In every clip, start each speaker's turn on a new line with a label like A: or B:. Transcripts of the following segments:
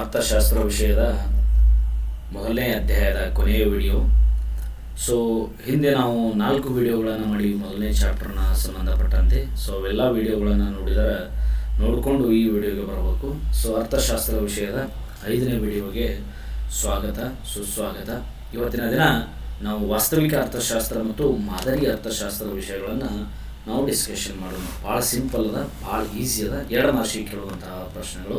A: ಅರ್ಥಶಾಸ್ತ್ರ ವಿಷಯದ ಮೊದಲನೇ ಅಧ್ಯಾಯದ ಕೊನೆಯ ವಿಡಿಯೋ ಸೊ ಹಿಂದೆ ನಾವು ನಾಲ್ಕು ವಿಡಿಯೋಗಳನ್ನು ಮಾಡಿ ಮೊದಲನೇ ಚಾಪ್ಟರ್ನ ಸಂಬಂಧಪಟ್ಟಂತೆ. ಸೊ ಅವೆಲ್ಲ ವಿಡಿಯೋಗಳನ್ನು ನೋಡಿದರೆ ನೋಡಿಕೊಂಡು ಈ ವಿಡಿಯೋಗೆ ಬರಬೇಕು. ಸೊ ಅರ್ಥಶಾಸ್ತ್ರ ವಿಷಯದ ಐದನೇ ವಿಡಿಯೋಗೆ ಸ್ವಾಗತ, ಸುಸ್ವಾಗತ. ಇವತ್ತಿನ ದಿನ ನಾವು ವಾಸ್ತವಿಕ ಅರ್ಥಶಾಸ್ತ್ರ ಮತ್ತು ಮಾದರಿ ಅರ್ಥಶಾಸ್ತ್ರ ವಿಷಯಗಳನ್ನು ನಾವು ಡಿಸ್ಕಷನ್ ಮಾಡೋಣ. ಭಾಳ ಸಿಂಪಲ್ ಅದ, ಭಾಳ ಈಸಿ ಅದ. ಎರಡು ಮಾರ್ಷಿ ಕೇಳುವಂತಹ ಪ್ರಶ್ನೆಗಳು.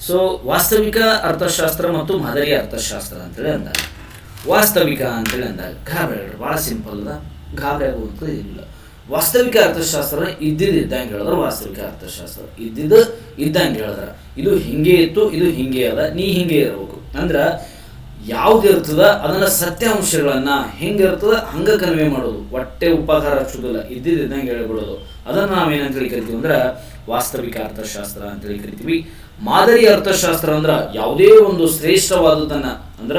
A: ಸೊ ವಾಸ್ತವಿಕ ಅರ್ಥಶಾಸ್ತ್ರ ಮತ್ತು ಮಾದರಿ ಅರ್ಥಶಾಸ್ತ್ರ ಅಂತೇಳಿ ಅಂದಾಗ, ವಾಸ್ತವಿಕ ಅಂತೇಳಿ ಅಂದಾಗ ಗಾಬರಿ ಭಾಳ ಸಿಂಪಲ್ ಅದ. ಗಾಬರಿ ಆಗುವಂಥದ್ದು ಇಲ್ಲ ವಾಸ್ತವಿಕ ಅರ್ಥಶಾಸ್ತ್ರ ಇದ್ದಿದ್ದು ಇದ್ದಂಗೆ ಹೇಳಿದ್ರೆ, ವಾಸ್ತವಿಕ ಅರ್ಥಶಾಸ್ತ್ರ ಇದ್ದಿದ್ದು ಇದ್ದಂಗೆ ಹೇಳಿದ್ರೆ. ಇದು ಹಿಂಗೆ ಇತ್ತು, ಇದು ಹಿಂಗೆ ಅದ, ನೀ ಹಿಂಗೆ ಇರಬೇಕು. ಅಂದ್ರೆ, ಯಾವ್ದು ಇರ್ತದ, ಅದನ್ನ ಸತ್ಯಾಂಶಗಳನ್ನ ಹೆಂಗಿರ್ತದ ಹಂಗ ಕನ್ವೆ ಮಾಡೋದು. ಹೊಟ್ಟೆ ಉಪಕಾರ ಹಚ್ಚೋದಿಲ್ಲ ಇದ್ದಿದ್ದಂಗೆ ಹೇಳ್ಬಿಡೋದು. ಅದನ್ನ ನಾವೇನಂತೇಳಿ ಕರಿತೀವಿ ಅಂದ್ರೆ, ವಾಸ್ತವಿಕ ಅರ್ಥಶಾಸ್ತ್ರ ಅಂತೇಳಿ ಕರಿತೀವಿ. ಮಾದರಿ ಅರ್ಥಶಾಸ್ತ್ರ ಅಂದ್ರ ಯಾವುದೇ ಒಂದು ಶ್ರೇಷ್ಠವಾದದನ್ನ ಅಂದ್ರ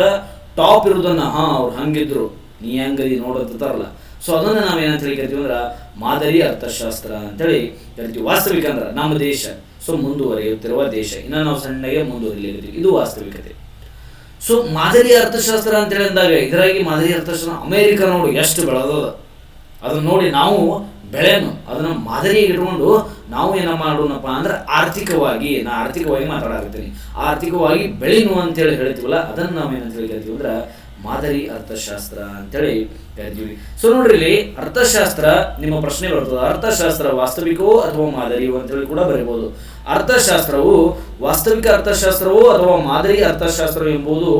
A: ಟಾಪ್ ಇರೋದನ್ನ, ಹಾ, ಅವ್ರು ಹಂಗಿದ್ರು, ನೀ ಹೆಂಗದಿ ನೋಡೋದಿರ್ತಾರಲ್ಲ ಸೊ ಅದನ್ನ ನಾವೇನಂತೇಳಿ ಕರಿತೀವಿ ಅಂದ್ರ ಮಾದರಿ ಅರ್ಥಶಾಸ್ತ್ರ ಅಂತೇಳಿ ಕರಿತೀವಿ. ವಾಸ್ತವಿಕ ಅಂದ್ರ ನಮ್ಮ ದೇಶ ಸೊ ಮುಂದುವರಿಯುತ್ತಿರುವ ದೇಶ. ಇನ್ನ ನಾವು ಸಣ್ಣಗೆ ಮುಂದುವರಿಲಿ ಇದು ವಾಸ್ತವಿಕತೆ. ಸೊ ಮಾದರಿ ಅರ್ಥಶಾಸ್ತ್ರ ಅಂತ ಅಂದಾಗ ಇದರಾಗಿ ಮಾದರಿ ಅರ್ಥಶಾಸ್ತ್ರ ಅಮೇರಿಕ ನೋಡು ಎಷ್ಟು ಬೆಳೆದದ. ಅದನ್ನ ನೋಡಿ ನಾವು ಬೆಳೆನು. ಅದನ್ನ ಮಾದರಿ ಇಟ್ಕೊಂಡು ನಾವು ಏನ ಮಾಡೋಣಪ್ಪ ಅಂದ್ರೆ ಆರ್ಥಿಕವಾಗಿ, ನಾ ಆರ್ಥಿಕವಾಗಿ ಮಾತಾಡಕತ್ತೀನಿ. ಆರ್ಥಿಕವಾಗಿ ಬೆಳೆಯುವ ಅಂತೇಳಿ ಹೇಳ್ತೀವಲ್ಲ, ಅದನ್ನ ನಾವು ಹೇಳಿ ಹೇಳ್ತೀವಿ ಅಂದ್ರೆ ಮಾದರಿ ಅರ್ಥಶಾಸ್ತ್ರ ಅಂತೇಳಿ ಕರಿತೀವಿ ಸೊ ನೋಡ್ರಿ ಇಲ್ಲಿ ಅರ್ಥಶಾಸ್ತ್ರ ನಿಮ್ಮ ಪ್ರಶ್ನೆ ಬರ್ತದೆ. ಅರ್ಥಶಾಸ್ತ್ರ ವಾಸ್ತವಿಕವೋ ಅಥವಾ ಮಾದರಿಯೋ ಅಂತೇಳಿ ಕೂಡ ಬರೀಬಹುದು ಅರ್ಥಶಾಸ್ತ್ರವು ವಾಸ್ತವಿಕ ಅರ್ಥಶಾಸ್ತ್ರವೋ ಅಥವಾ ಮಾದರಿ ಅರ್ಥಶಾಸ್ತ್ರ ಎಂಬುದು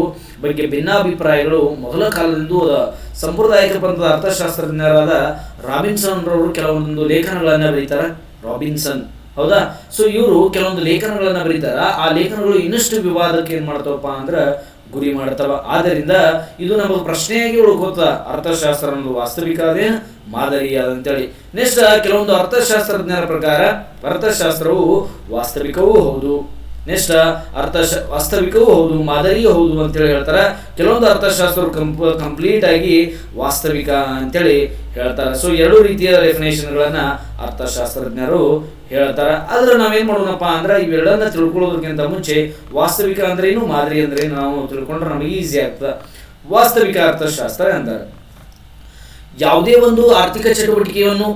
A: ಬಗ್ಗೆ ಭಿನ್ನಾಭಿಪ್ರಾಯಗಳು ಮೊದಲ ಕಾಲದಿಂದ ಸಾಂಪ್ರದಾಯಿಕ ಪಂಥದ ಅರ್ಥಶಾಸ್ತ್ರಜ್ಞರಾದ ರಾಬಿನ್ಸನ್ ರವರು ಕೆಲವೊಂದು ಲೇಖನಗಳನ್ನ ಬರೀತಾರೆ. ರಾಬಿನ್ಸನ್ ಹೌದಾ? ಸೊ ಇವರು ಕೆಲವೊಂದು ಲೇಖನಗಳನ್ನು ಬರೀತಾರ. ಆ ಲೇಖನಗಳು ಇನ್ನಷ್ಟು ವಿವಾದಕ್ಕೆ ಏನು ಮಾಡ್ತಾವಪ್ಪ ಅಂದ್ರೆ ಗುರಿ ಮಾಡ್ತಾವ. ಆದ್ದರಿಂದ ಇದು ನಮಗೆ ಪ್ರಶ್ನೆಯಾಗಿ ಉಳ್ಕೋತ ಅರ್ಥಶಾಸ್ತ್ರ ಅನ್ನೋದು ವಾಸ್ತವಿಕ ಅದೇ, ಮಾದರಿ ಅಂತೇಳಿ ನೆಕ್ಸ್ಟ್ ಕೆಲವೊಂದು ಅರ್ಥಶಾಸ್ತ್ರಜ್ಞರ ಪ್ರಕಾರ ಅರ್ಥಶಾಸ್ತ್ರವು ವಾಸ್ತವಿಕವೂ ಹೌದು. ನೆಕ್ಸ್ಟ್ ಅರ್ಥ ವಾಸ್ತವಿಕವೂ ಹೌದು, ಮಾದರಿಯೂ ಹೌದು ಅಂತೇಳಿ ಹೇಳ್ತಾರೆ. ಕೆಲವೊಂದು ಅರ್ಥಶಾಸ್ತ್ರ ಕಂಪ್ ಕಂಪ್ಲೀಟ್ ಆಗಿ ವಾಸ್ತವಿಕ ಅಂತೇಳಿ ಹೇಳ್ತಾರೆ. ಸೊ ಎರಡು ರೀತಿಯ ರೆಫಿನೇಷನ್ಗಳನ್ನು ಅರ್ಥಶಾಸ್ತ್ರಜ್ಞರು ಹೇಳ್ತಾರೆ. ಆದ್ರೆ ನಾವೇನು ಮಾಡೋಣಪ್ಪ ಅಂದ್ರೆ ಇವೆರಡನ್ನ ತಿಳ್ಕೊಳ್ಳೋದಕ್ಕಿಂತ ಮುಂಚೆ ವಾಸ್ತವಿಕ ಅಂದ್ರೆ ಏನು, ಮಾದರಿ ಅಂದ್ರೆ ನಾವು ತಿಳ್ಕೊಂಡ್ರೆ ನಮಗೆ ಈಸಿ ಆಗ್ತದೆ. ವಾಸ್ತವಿಕ ಅರ್ಥಶಾಸ್ತ್ರ ಅಂತಾರೆ ಯಾವುದೇ ಒಂದು ಆರ್ಥಿಕ ಚಟುವಟಿಕೆಯನ್ನು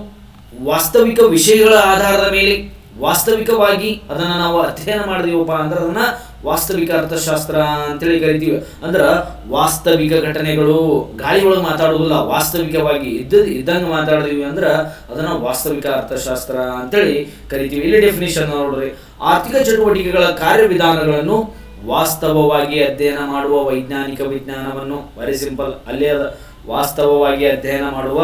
A: ವಾಸ್ತವಿಕ ವಿಷಯಗಳ ಆಧಾರದ ಮೇಲೆ ವಾಸ್ತವಿಕವಾಗಿ ಅದನ್ನು ನಾವು ಅಧ್ಯಯನ ಮಾಡಿದೀವಪ್ಪ ಅಂದ್ರೆ ಅದನ್ನ ವಾಸ್ತವಿಕ ಅರ್ಥಶಾಸ್ತ್ರ ಅಂತೇಳಿ ಕರಿತೀವಿ. ಅಂದ್ರ ವಾಸ್ತವಿಕ ಘಟನೆಗಳು ಗಾಳಿ ಒಳಗೆ ಮಾತಾಡೋದಿಲ್ಲ, ವಾಸ್ತವಿಕವಾಗಿ ಇದ್ದ, ಇದ್ದಂಗೆ ಮಾತಾಡಿದೀವಿ ಅಂದ್ರ ಅದನ್ನ ವಾಸ್ತವಿಕ ಅರ್ಥಶಾಸ್ತ್ರ ಅಂತೇಳಿ ಕರಿತೀವಿ. ಇಲ್ಲಿ ಡೆಫಿನೇಷನ್ ನೋಡ್ರಿ. ಆರ್ಥಿಕ ಚಟುವಟಿಕೆಗಳ ಕಾರ್ಯವಿಧಾನಗಳನ್ನು ವಾಸ್ತವವಾಗಿ ಅಧ್ಯಯನ ಮಾಡುವ ವೈಜ್ಞಾನಿಕ ವಿಜ್ಞಾನವನ್ನು ವೆರಿ ಸಿಂಪಲ್ ಅಲ್ಲೇ ವಾಸ್ತವವಾಗಿ ಅಧ್ಯಯನ ಮಾಡುವ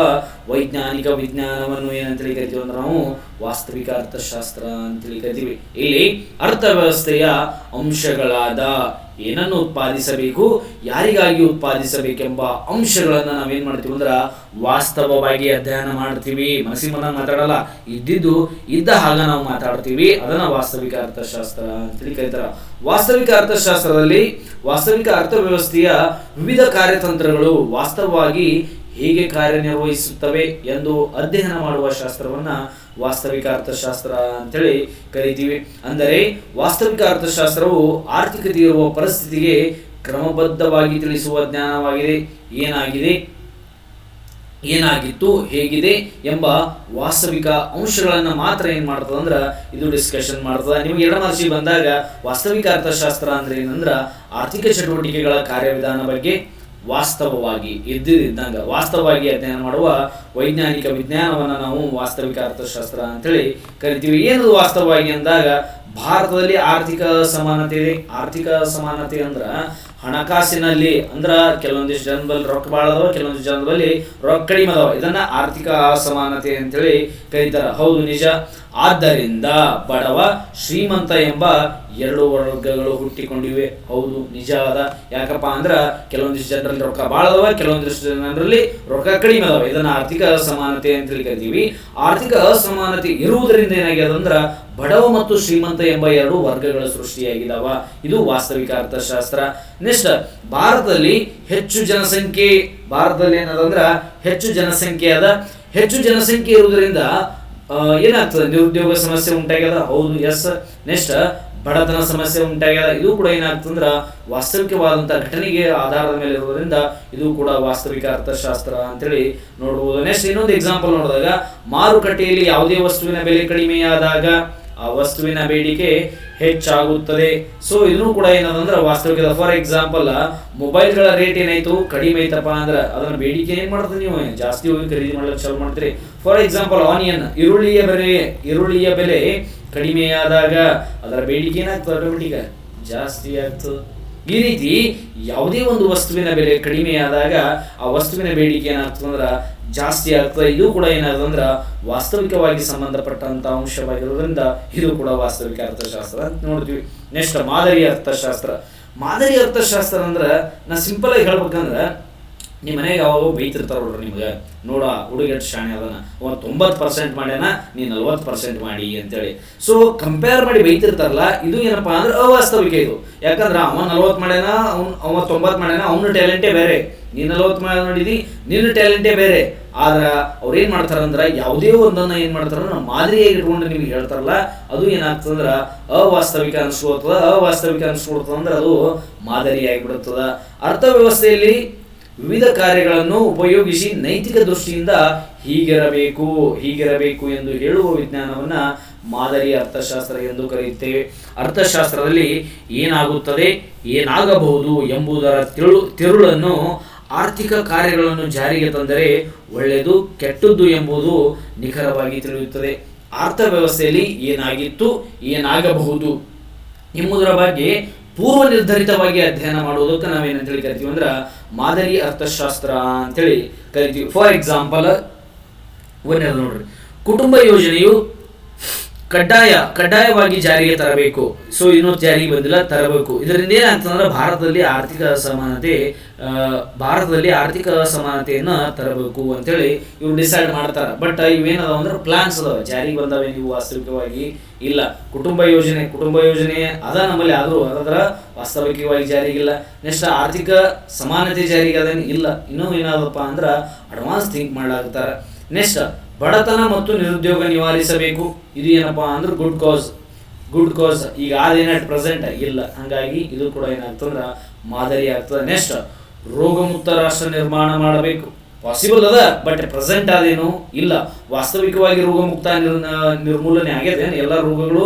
A: ವೈಜ್ಞಾನಿಕ ವಿಜ್ಞಾನವನ್ನು ಏನಂತೇಳಿ ಕರಿತೀವಿ ಅಂದ್ರೆ ನಾವು ವಾಸ್ತವಿಕ ಅರ್ಥಶಾಸ್ತ್ರ ಅಂತೇಳಿ ಕರಿತೀವಿ. ಇಲ್ಲಿ ಅರ್ಥವ್ಯವಸ್ಥೆಯ ಅಂಶಗಳಾದ ಏನನ್ನು ಉತ್ಪಾದಿಸಬೇಕು, ಯಾರಿಗಾಗಿ ಉತ್ಪಾದಿಸಬೇಕೆಂಬ ಅಂಶಗಳನ್ನು ನಾವೇನು ಮಾಡ್ತೀವಿ ಅಂದ್ರ ವಾಸ್ತವವಾಗಿ ಅಧ್ಯಯನ ಮಾಡ್ತೀವಿ. ಮನಸ್ಸಿ ಮನ ಮಾತಾಡಲ್ಲ, ಇದ್ದಿದ್ದು ಇದ್ದ ಹಾಗ ನಾವು ಮಾತಾಡ್ತೀವಿ. ಅದನ್ನ ವಾಸ್ತವಿಕ ಅರ್ಥಶಾಸ್ತ್ರ ಅಂತೇಳಿ ಕರೀತಾರ. ವಾಸ್ತವಿಕ ಅರ್ಥಶಾಸ್ತ್ರದಲ್ಲಿ ವಾಸ್ತವಿಕ ಅರ್ಥವ್ಯವಸ್ಥೆಯ ವಿವಿಧ ಕಾರ್ಯತಂತ್ರಗಳು ವಾಸ್ತವವಾಗಿ ಹೇಗೆ ಕಾರ್ಯನಿರ್ವಹಿಸುತ್ತವೆ ಎಂದು ಅಧ್ಯಯನ ಮಾಡುವ ಶಾಸ್ತ್ರವನ್ನ ವಾಸ್ತವಿಕ ಅರ್ಥಶಾಸ್ತ್ರ ಅಂತೇಳಿ ಕರಿತೀವಿ. ಅಂದರೆ ವಾಸ್ತವಿಕ ಅರ್ಥಶಾಸ್ತ್ರವು ಆರ್ಥಿಕತೆ ಇರುವ ಪರಿಸ್ಥಿತಿಗೆ ಕ್ರಮಬದ್ಧವಾಗಿ ತಿಳಿಸುವ ಜ್ಞಾನವಾಗಿದೆ. ಏನಾಗಿದೆ? ಏನಾಗಿತ್ತು? ಹೇಗಿದೆ? ಎಂಬ ವಾಸ್ತವಿಕ ಅಂಶಗಳನ್ನು ಮಾತ್ರ ಏನು ಮಾಡ್ತದೆ ಅಂದ್ರೆ ಇದು ಡಿಸ್ಕಷನ್ ಮಾಡ್ತದೆ. ನಿಮಗೆ ಎಡಮಾರ್ಸಿ ಬಂದಾಗ ವಾಸ್ತವಿಕ ಅರ್ಥಶಾಸ್ತ್ರ ಅಂದ್ರೆ ಏನಂದ್ರೆ ಆರ್ಥಿಕ ಚಟುವಟಿಕೆಗಳ ಕಾರ್ಯವಿಧಾನ ಬಗ್ಗೆ. ವಾಸ್ತವವಾಗಿ ಇದ್ದಿದ್ದಂಗೆ ವಾಸ್ತವವಾಗಿ ಅಧ್ಯಯನ ಮಾಡುವ ವೈಜ್ಞಾನಿಕ ವಿಜ್ಞಾನವನ್ನು ನಾವು ವಾಸ್ತವಿಕ ಅರ್ಥಶಾಸ್ತ್ರ ಅಂತೇಳಿ ಕರಿತೀವಿ. ಏನದು ವಾಸ್ತವವಾಗಿ ಅಂದಾಗ ಭಾರತದಲ್ಲಿ ಆರ್ಥಿಕ ಸಮಾನತೆ ಇದೆ. ಆರ್ಥಿಕ ಸಮಾನತೆ ಅಂದ್ರ ಹಣಕಾಸಿನಲ್ಲಿ ಅಂದ್ರ ಕೆಲವೊಂದಿಷ್ಟು ಜನದಲ್ಲಿ ರೊಕ್ಕ ಭಾಳ ಅದಾವ, ಕೆಲವೊಂದಿಷ್ಟು ಜನದಲ್ಲಿ ರೊಕ್ಕ ಕಡಿಮೆ ಅದಾವ. ಇದನ್ನ ಆರ್ಥಿಕ ಅಸಮಾನತೆ ಅಂತೇಳಿ ಕರೀತಾರ. ಹೌದು ನಿಜ. ಆದ್ದರಿಂದ ಬಡವ ಶ್ರೀಮಂತ ಎಂಬ ಎರಡು ವರ್ಗಗಳು ಹುಟ್ಟಿಕೊಂಡಿವೆ. ಹೌದು ನಿಜವಾದ ಯಾಕಪ್ಪ ಅಂದ್ರ ಕೆಲವೊಂದಿಷ್ಟು ಜನರಲ್ಲಿ ರೊಕ್ಕ ಭಾಳ ಅದಾವ ಕೆಲವೊಂದಿಷ್ಟು ಜನರಲ್ಲಿ ರೊಕ್ಕ ಕಡಿಮೆ ಅದಾವ. ಇದನ್ನ ಆರ್ಥಿಕ ಅಸಮಾನತೆ ಅಂತ ಕರಿತೀವಿ. ಆರ್ಥಿಕ ಅಸಮಾನತೆ ಇರುವುದರಿಂದ ಏನಾಗ್ಯದ ಅಂದ್ರ ಬಡವ ಮತ್ತು ಶ್ರೀಮಂತ ಎಂಬ ಎರಡು ವರ್ಗಗಳ ಸೃಷ್ಟಿಯಾಗಿದ್ದಾವ ಇದು ವಾಸ್ತವಿಕ ಅರ್ಥಶಾಸ್ತ್ರ. ನೆಕ್ಸ್ಟ್, ಭಾರತದಲ್ಲಿ ಹೆಚ್ಚು ಜನಸಂಖ್ಯೆ, ಭಾರತದಲ್ಲಿ ಏನದಂದ್ರ ಹೆಚ್ಚು ಜನಸಂಖ್ಯೆ ಅದ. ಹೆಚ್ಚು ಜನಸಂಖ್ಯೆ ಇರುವುದರಿಂದ ಏನಾಗ್ತದೆ? ನಿರುದ್ಯೋಗ ಸಮಸ್ಯೆ ಉಂಟಾಗ್ಯದ? ಹೌದು ಎಸ್ ನೆಕ್ಸ್ಟ್ ಬಡತನ ಸಮಸ್ಯೆ ಉಂಟಾಗ್ಯದ? ಇದು ಕೂಡ ಏನಾಗ್ತಂದ್ರ ವಾಸ್ತವಿಕವಾದಂಥ ಘಟನೆಗೆ ಆಧಾರದ ಮೇಲೆ ಇರೋದ್ರಿಂದ ಇದು ಕೂಡ ವಾಸ್ತವಿಕ ಅರ್ಥಶಾಸ್ತ್ರ ಅಂತೇಳಿ ನೋಡ್ಬೋದು. ನೆಕ್ಸ್ಟ್ ಇನ್ನೊಂದು ಎಕ್ಸಾಂಪಲ್ ನೋಡಿದಾಗ ಮಾರುಕಟ್ಟೆಯಲ್ಲಿ ಯಾವುದೇ ವಸ್ತುವಿನ ಬೆಲೆ ಕಡಿಮೆಯಾದಾಗ ಆ ವಸ್ತುವಿನ ಬೇಡಿಕೆ ಹೆಚ್ಚಾಗುತ್ತದೆ. ಸೊ ಇದನ್ನು ಕೂಡ ಏನಂದ್ರೆ ವಾಸ್ತವಿಕ ಫಾರ್ ಎಕ್ಸಾಂಪಲ್ ಮೊಬೈಲ್ಗಳ ರೇಟ್ ಏನಾಯ್ತು? ಕಡಿಮೆ ಐತಪ್ಪ ಅಂದ್ರೆ ಅದನ್ನ ಬೇಡಿಕೆ ಏನ್ ಮಾಡ್ತೀರಿ ನೀವು? ಜಾಸ್ತಿ ಹೋಗಿ ಖರೀದಿ ಮಾಡ್ಲಿಕ್ಕೆ ಚಾಲು ಮಾಡ್ತೀರಿ. ಫಾರ್ ಎಕ್ಸಾಂಪಲ್ ಆನಿಯನ್ ಈರುಳ್ಳಿಯ ಬೆಲೆ ಈರುಳ್ಳಿಯ ಬೆಲೆ ಕಡಿಮೆಯಾದಾಗ ಅದರ ಬೇಡಿಕೆ ಏನಾಗ್ತದೆ ಆಟೋಮೆಟಿಕ್ ಜಾಸ್ತಿ ಆಗ್ತದೆ. ಈ ರೀತಿ ಯಾವುದೇ ಒಂದು ವಸ್ತುವಿನ ಬೆಲೆ ಕಡಿಮೆಯಾದಾಗ ಆ ವಸ್ತುವಿನ ಬೇಡಿಕೆ ಏನಾಗ್ತದೆ ಅಂದ್ರೆ ಜಾಸ್ತಿ ಆಗ್ತದೆ ಇದು. ಕೂಡ ಏನಾದಂದ್ರೆ ವಾಸ್ತವಿಕವಾಗಿ ಸಂಬಂಧಪಟ್ಟಂತ ಅಂಶವಾಗಿರೋದ್ರಿಂದ ಇದು ಕೂಡ ವಾಸ್ತವಿಕ ಅರ್ಥಶಾಸ್ತ್ರ ಅಂತ ನೋಡ್ತೀವಿ. ನೆಕ್ಸ್ಟ್ ಮಾದರಿ ಅರ್ಥಶಾಸ್ತ್ರ. ಮಾದರಿ ಅರ್ಥಶಾಸ್ತ್ರ ಅಂದ್ರೆ ನಾ ಸಿಂಪಲ್ ಆಗಿ ಹೇಳ್ಬೇಕಂದ್ರೆ ನಿಮ್ಮ ಮನೆಗೆ ಯಾವಾಗ ಬೈತಿರ್ತಾರ ನೋಡ್ರಿ ನಿಮ್ಗೆ. ನೋಡ ಹುಡುಗಟ್ಟು ಶಾಣೆ ಅದನ್ನ ಅವ ತೊಂಬತ್ತು ಪರ್ಸೆಂಟ್ ಮಾಡ್ಯಾನ ನೀ ನಲ್ವತ್ತು ಪರ್ಸೆಂಟ್ ಮಾಡಿ ಅಂತೇಳಿ. ಸೊ ಕಂಪೇರ್ ಮಾಡಿ ಬೈತಿರ್ತಾರಲ್ಲ, ಇದು ಏನಪ್ಪಾ ಅಂದ್ರೆ ಅವಾಸ್ತವಿಕ ಇದು. ಯಾಕಂದ್ರೆ ಅವ ನಲ್ವತ್ತು ಮಾಡ್ಯಾನ, ಅವ್ನು ಅವ ತೊಂಬತ್ತು ಮಾಡ್ಯಾನ, ಅವನ ಟ್ಯಾಲೆಂಟೇ ಬೇರೆ. ನೀ ನಲವತ್ತು ಮಾಡಿ ನೋಡಿದಿ, ನಿನ್ನ ಟ್ಯಾಲೆಂಟೇ ಬೇರೆ. ಆದ್ರೆ ಅವ್ರು ಏನು ಮಾಡ್ತಾರಂದ್ರೆ ಯಾವುದೇ ಒಂದನ್ನು ಏನು ಮಾಡ್ತಾರ ನಾವು ಮಾದರಿಯಾಗಿ ಇಟ್ಕೊಂಡು ನಿಮಗೆ ಹೇಳ್ತಾರಲ್ಲ, ಅದು ಏನಾಗ್ತದಂದ್ರೆ ಅವಾಸ್ತವಿಕ ಅನಿಸ್ಕೊಳ್ತದ ಅವಾಸ್ತವಿಕ ಅನಿಸ್ಕೊಡ್ತದಂದ್ರೆ ಅದು ಮಾದರಿಯಾಗಿ ಬಿಡುತ್ತದ ಅರ್ಥವ್ಯವಸ್ಥೆಯಲ್ಲಿ ವಿವಿಧ ಕಾರ್ಯಗಳನ್ನು ಉಪಯೋಗಿಸಿ ನೈತಿಕ ದೃಷ್ಟಿಯಿಂದ ಹೀಗಿರಬೇಕು ಹೀಗಿರಬೇಕು ಎಂದು ಹೇಳುವ ವಿಜ್ಞಾನವನ್ನ ಮಾದರಿ ಅರ್ಥಶಾಸ್ತ್ರ ಎಂದು ಕರೆಯುತ್ತೇವೆ. ಅರ್ಥಶಾಸ್ತ್ರದಲ್ಲಿ ಏನಾಗುತ್ತದೆ, ಏನಾಗಬಹುದು ಎಂಬುದರ ತಿರುಳು ತಿರುಳನ್ನು ಆರ್ಥಿಕ ಕಾರ್ಯಗಳನ್ನು ಜಾರಿಗೆ ತಂದರೆ ಒಳ್ಳೆಯದು, ಕೆಟ್ಟದ್ದು ಎಂಬುದು ನಿಖರವಾಗಿ ತಿಳಿಯುತ್ತದೆ. ಅರ್ಥವ್ಯವಸ್ಥೆಯಲ್ಲಿ ಏನಾಗಿತ್ತು, ಏನಾಗಬಹುದು? ಎಂಬುದರ ಬಗ್ಗೆ ಪೂರ್ವ ನಿರ್ಧರಿತವಾಗಿ ಅಧ್ಯಯನ ಮಾಡುವುದಕ್ಕೆ ನಾವೇನಂತೇಳಿ ಕರಿತೀವಿ ಅಂದ್ರೆ ಮಾದರಿ ಅರ್ಥಶಾಸ್ತ್ರ ಅಂತೇಳಿ ಕರಿತೀವಿ. ಫಾರ್ ಎಕ್ಸಾಂಪಲ್ ಒಂದೇದು ನೋಡ್ರಿ. ಕುಟುಂಬ ಯೋಜನೆಯು ಕಡ್ಡಾಯ, ಕಡ್ಡಾಯವಾಗಿ ಜಾರಿಗೆ ತರಬೇಕು. ಸೊ ಇನ್ನೂ ಜಾರಿಗೆ ಬಂದಿಲ್ಲ, ತರಬೇಕು. ಇದರಿಂದ ಏನಾಗ್ತದಂದ್ರೆ ಭಾರತದಲ್ಲಿ ಆರ್ಥಿಕ ಅಸಮಾನತೆ ಭಾರತದಲ್ಲಿ ಆರ್ಥಿಕ ಅಸಮಾನತೆಯನ್ನು ತರಬೇಕು ಅಂತೇಳಿ ಇವ್ರು ಡಿಸೈಡ್ ಮಾಡ್ತಾರೆ. ಬಟ್ ಇವೇನದ ಅಂದ್ರೆ ಪ್ಲಾನ್ಸ್ ಅದಾವ. ಜಾರಿಗೆ ಬಂದಾವೆ ನೀವು ವಾಸ್ತವಿಕವಾಗಿ ಇಲ್ಲ. ಕುಟುಂಬ ಯೋಜನೆ ಕುಟುಂಬ ಯೋಜನೆ ಅದ ನಮ್ಮಲ್ಲಿ ಆದರೂ ಅದರ ವಾಸ್ತವಿಕವಾಗಿ ಜಾರಿಗೆ ಇಲ್ಲ. ನೆಕ್ಸ್ಟ್ ಆರ್ಥಿಕ ಸಮಾನತೆ ಜಾರಿಗೆ ಅದೇನು ಇಲ್ಲ. ಇನ್ನೂ ಏನಾದಪ್ಪ ಅಂದ್ರೆ ಅಡ್ವಾನ್ಸ್ ಥಿಂಕ್ ಮಾಡ್ಲಾಗ್ತಾರೆ ನೆಕ್ಸ್ಟ್ ಬಡತನ ಮತ್ತು ನಿರುದ್ಯೋಗ ನಿವಾರಿಸಬೇಕು. ಇದು ಏನಪ್ಪಾ ಅಂದ್ರೆ ಗುಡ್ ಕಾಸ್ ಗುಡ್ ಕಾಸ್ ಈಗ ಅದೇನ ಪ್ರೆಸೆಂಟ್ ಇಲ್ಲ. ಹಂಗಾಗಿ ಇದು ಕೂಡ ಏನಾಗ್ತಂದ್ರ ಮಾದರಿ ಆಗ್ತದೆ. ನೆಕ್ಸ್ಟ್ ರೋಗಮುಕ್ತ ರಾಷ್ಟ್ರ ನಿರ್ಮಾಣ ಮಾಡಬೇಕು. ಪಾಸಿಬಲ್ ಅದ ಬಟ್ ಪ್ರೆಸೆಂಟ್ ಅದೇನು ಇಲ್ಲ. ವಾಸ್ತವಿಕವಾಗಿ ರೋಗಮುಕ್ತ ನಿರ್ ನಿರ್ಮೂಲನೆ ಆಗ್ಯದ ಎಲ್ಲ ರೋಗಗಳು